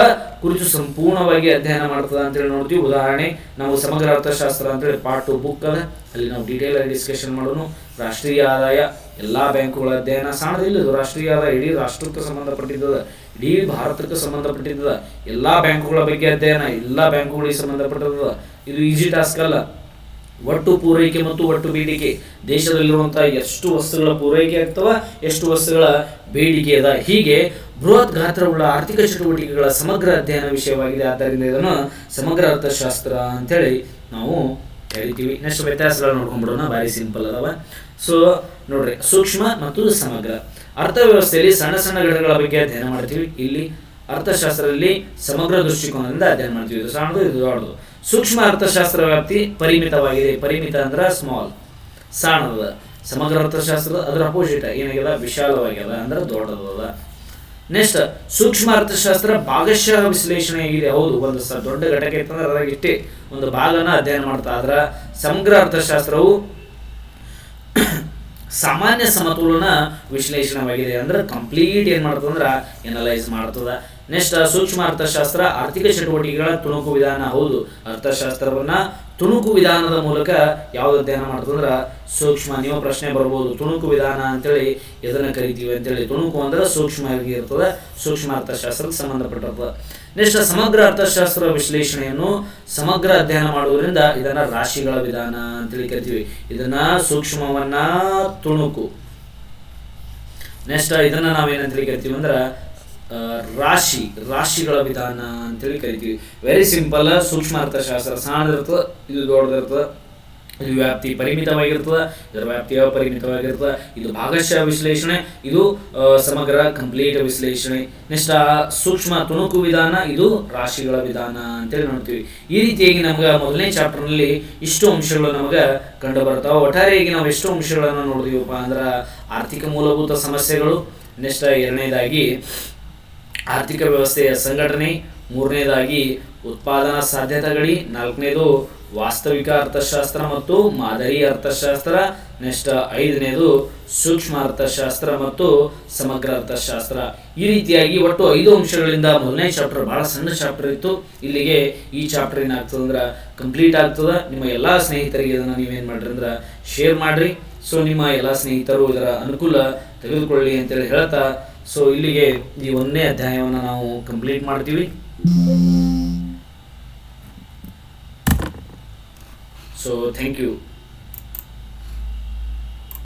A: ಕುರಿತು ಸಂಪೂರ್ಣವಾಗಿ ಅಧ್ಯಯನ ಮಾಡ್ತದ ಅಂತೇಳಿ ನೋಡ್ತೀವಿ. ಉದಾಹರಣೆ, ನಾವು ಸಮಗ್ರ ಅರ್ಥಶಾಸ್ತ್ರ ಅಂತೇಳಿ ಪಾರ್ಟ್ ಟು ಬುಕ್ ಅದ. ಅಲ್ಲಿ ನಾವು ಡೀಟೇಲ್ ಆಗಿ ಡಿಸ್ಕಷನ್ ಮಾಡೋನು. ರಾಷ್ಟ್ರೀಯ ಆದಾಯ, ಎಲ್ಲಾ ಬ್ಯಾಂಕುಗಳ ಅಧ್ಯಯನ. ಸಾಣದಿಲ್ಲ ರಾಷ್ಟ್ರೀಯ ಆದಾಯ. ಇಡೀ ರಾಷ್ಟ್ರಕ್ಕೆ ಸಂಬಂಧಪಟ್ಟಿದ್ದದ, ಇಡೀ ಭಾರತಕ್ಕೆ ಸಂಬಂಧಪಟ್ಟಿದ್ದದ, ಎಲ್ಲಾ ಬ್ಯಾಂಕುಗಳ ಬಗ್ಗೆ ಅಧ್ಯಯನ, ಎಲ್ಲಾ ಬ್ಯಾಂಕುಗಳಿಗೆ ಸಂಬಂಧಪಟ್ಟಿದ್ದದ. ಇದು ಈಸಿ ಟಾಸ್ಕ್ ಅಲ್ಲ. ಒಟ್ಟು ಪೂರೈಕೆ ಮತ್ತು ಒಟ್ಟು ಬೇಡಿಕೆ. ದೇಶದಲ್ಲಿರುವಂತಹ ಎಷ್ಟು ವಸ್ತುಗಳ ಪೂರೈಕೆ ಆಗ್ತವ, ಎಷ್ಟು ವಸ್ತುಗಳ ಬೇಡಿಕೆ ಅದ. ಹೀಗೆ ಬೃಹತ್ ಗಾತ್ರವುಳ್ಳ ಆರ್ಥಿಕ ಚಟುವಟಿಕೆಗಳ ಸಮಗ್ರ ಅಧ್ಯಯನ ವಿಷಯವಾಗಿದೆ. ಆದ್ದರಿಂದ ಇದನ್ನು ಸಮಗ್ರ ಅರ್ಥಶಾಸ್ತ್ರ ಅಂತೇಳಿ ನಾವು ಹೇಳ್ತೀವಿ ನೆಕ್ಸ್ಟ್ ವ್ಯತ್ಯಾಸಗಳು ನೋಡ್ಕೊಂಡ್ಬಿಡೋಣ ಭಾರಿ ಸಿಂಪಲ್ ಅದಾವ. ಸೊ ನೋಡ್ರಿ, ಸೂಕ್ಷ್ಮ ಮತ್ತು ಸಮಗ್ರ. ಅರ್ಥವ್ಯವಸ್ಥೆಯಲ್ಲಿ ಸಣ್ಣ ಸಣ್ಣ ಘಟಕಗಳ ಬಗ್ಗೆ ಅಧ್ಯಯನ ಮಾಡ್ತೀವಿ. ಇಲ್ಲಿ ಅರ್ಥಶಾಸ್ತ್ರದಲ್ಲಿ ಸಮಗ್ರ ದೃಷ್ಟಿಕೋನದಿಂದ ಅಧ್ಯಯನ ಮಾಡ್ತೀವಿ. ಇದು ಸಣ್ಣದು, ಇದು ದೊಡ್ಡದು. ಸೂಕ್ಷ್ಮ ಅರ್ಥಶಾಸ್ತ್ರ ವ್ಯಾಪ್ತಿ ಪರಿಮಿತವಾಗಿದೆ. ಪರಿಮಿತ ಅಂದ್ರೆ ಸ್ಮಾಲ್ ಸಣ್ಣದ. ಸಮಗ್ರ ಅರ್ಥಶಾಸ್ತ್ರ ಅದರ ಅಪೋಸಿಟ್ ಏನಾಗ್ಯದ? ವಿಶಾಲವಾಗ್ಯದ, ಅಂದ್ರೆ ದೊಡ್ಡದದ ನೆಕ್ಸ್ಟ್ ಸೂಕ್ಷ್ಮ ಅರ್ಥಶಾಸ್ತ್ರ ಭಾಗಶಃ ವಿಶ್ಲೇಷಣೆ ಆಗಿದೆ. ಹೌದು, ಒಂದು ಸ ದೊಡ್ಡ ಘಟಕ ಇತ್ತಂದ್ರೆ ಅದ್ರಾಗ ಇಷ್ಟೇ ಒಂದು ಭಾಗನ ಅಧ್ಯಯನ ಮಾಡ್ತಾ ಆದ್ರೆ ಸಮಗ್ರ ಅರ್ಥಶಾಸ್ತ್ರವು ಸಾಮಾನ್ಯ ಸಮತೋಲನ ವಿಶ್ಲೇಷಣವಾಗಿದೆ. ಅಂದ್ರೆ ಕಂಪ್ಲೀಟ್ ಏನ್ ಮಾಡ್ತದ ಅಂದ್ರೆ ಎನಲೈಸ್ ಮಾಡ್ತದ. ನೆಕ್ಸ್ಟ್ ಸೂಕ್ಷ್ಮ ಅರ್ಥಶಾಸ್ತ್ರ ಆರ್ಥಿಕ ಚಟುವಟಿಕೆಗಳ ತುಣುಕು ವಿಧಾನ. ಹೌದು, ಅರ್ಥಶಾಸ್ತ್ರವನ್ನ ತುಣುಕು ವಿಧಾನದ ಮೂಲಕ ಯಾವ್ದು ಅಧ್ಯಯನ ಮಾಡ್ತಂದ್ರ ಸೂಕ್ಷ್ಮ, ನೀವು ಪ್ರಶ್ನೆ ಬರ್ಬೋದು, ತುಣುಕು ವಿಧಾನ ಅಂತೇಳಿ ಇದನ್ನ ಕರಿತೀವಿ ಅಂತೇಳಿ. ತುಣುಕು ಅಂದ್ರೆ ಸೂಕ್ಷ್ಮ ಇರ್ತದೆ, ಸೂಕ್ಷ್ಮ ಅರ್ಥಶಾಸ್ತ್ರಕ್ಕೆ ಸಂಬಂಧಪಟ್ಟಿರ್ತದೆ ನೆಕ್ಸ್ಟ್ ಸಮಗ್ರ ಅರ್ಥಶಾಸ್ತ್ರ ವಿಶ್ಲೇಷಣೆಯನ್ನು ಸಮಗ್ರ ಅಧ್ಯಯನ ಮಾಡುವುದರಿಂದ ಇದನ್ನ ರಾಶಿಗಳ ವಿಧಾನ ಅಂತೇಳಿ ಕರಿತೀವಿ. ಇದನ್ನ ಸೂಕ್ಷ್ಮವನ್ನ ತುಣುಕು. ನೆಕ್ಸ್ಟ್ ಇದನ್ನ ನಾವೇನಂತೇಳಿ ಕರಿತೀವಿ ಅಂದ್ರೆ ರಾಶಿ, ರಾಶಿಗಳ ವಿಧಾನ ಅಂತೇಳಿ ಕರಿತೀವಿ. ವೆರಿ ಸಿಂಪಲ್ ಸೂಕ್ಷ್ಮ ಅರ್ಥಶಾಸ್ತ್ರ ಸಣ್ಣದಿರ್ತದೆ ಇದು ದೊಡ್ಡದಿರ್ತದೆ. ಇದು ವ್ಯಾಪ್ತಿ ಪರಿಮಿತವಾಗಿರ್ತದೆ, ಇದರ ವ್ಯಾಪ್ತಿ ಅಪರಿಮಿತವಾಗಿರ್ತದೆ. ಇದು ಭಾಗಶಃ ವಿಶ್ಲೇಷಣೆ, ಇದು ಸಮಗ್ರ ಕಂಪ್ಲೀಟ್ ವಿಶ್ಲೇಷಣೆ. ನೆಕ್ಸ್ಟ್ ಸೂಕ್ಷ್ಮ ತುಣುಕು ವಿಧಾನ, ಇದು ರಾಶಿಗಳ ವಿಧಾನ ಅಂತೇಳಿ ನೋಡ್ತೀವಿ. ಈ ರೀತಿಯಾಗಿ ನಮ್ಗೆ ಮೊದಲನೇ ಚಾಪ್ಟರ್ನಲ್ಲಿ ಇಷ್ಟು ಅಂಶಗಳು ನಮಗೆ ಕಂಡು ಬರ್ತಾವೆ ಒಟ್ಟಾರೆಯಾಗಿ ನಾವು ಎಷ್ಟು ಅಂಶಗಳನ್ನು ನೋಡಿದೀವಪ್ಪ ಅಂದ್ರೆ ಆರ್ಥಿಕ ಮೂಲಭೂತ ಸಮಸ್ಯೆಗಳು. ನೆಕ್ಸ್ಟ್ ಎರಡನೇದಾಗಿ ಆರ್ಥಿಕ ವ್ಯವಸ್ಥೆಯ ಸಂಘಟನೆ, ಮೂರನೇದಾಗಿ ಉತ್ಪಾದನಾ ಸಾಧ್ಯತೆಗಳಿ ನಾಲ್ಕನೇದು ವಾಸ್ತವಿಕ ಅರ್ಥಶಾಸ್ತ್ರ ಮತ್ತು ಮಾದರಿ ಅರ್ಥಶಾಸ್ತ್ರ, ನೆಕ್ಸ್ಟ್ ಐದನೇದು ಸೂಕ್ಷ್ಮ ಅರ್ಥಶಾಸ್ತ್ರ ಮತ್ತು ಸಮಗ್ರ ಅರ್ಥಶಾಸ್ತ್ರ. ಈ ರೀತಿಯಾಗಿ ಒಟ್ಟು ಐದು ಅಂಶಗಳಿಂದ ಮೊದಲನೇ ಚಾಪ್ಟರ್ ಬಹಳ ಸಣ್ಣ ಚಾಪ್ಟರ್ ಇತ್ತು. ಇಲ್ಲಿಗೆ ಈ ಚಾಪ್ಟರ್ ಏನಾಗ್ತದೆ ಅಂದ್ರೆ ಕಂಪ್ಲೀಟ್ ಆಗ್ತದೆ. ನಿಮ್ಮ ಎಲ್ಲ ಸ್ನೇಹಿತರಿಗೆ ಇದನ್ನು ನೀವೇನು ಮಾಡ್ರಿ ಅಂದ್ರೆ ಶೇರ್ ಮಾಡ್ರಿ. ಸೊ, ನಿಮ್ಮ ಎಲ್ಲ ಸ್ನೇಹಿತರು ಇದರ ಅನುಕೂಲ ತೆಗೆದುಕೊಳ್ಳಿ ಅಂತೇಳಿ ಹೇಳ್ತಾ ಸೊ ಇಲ್ಲಿಗೆ ಈ ಒಂದನೇ ಅಧ್ಯಾಯವನ್ನು ನಾವು ಕಂಪ್ಲೀಟ್ ಮಾಡ್ತೀವಿ. So thank you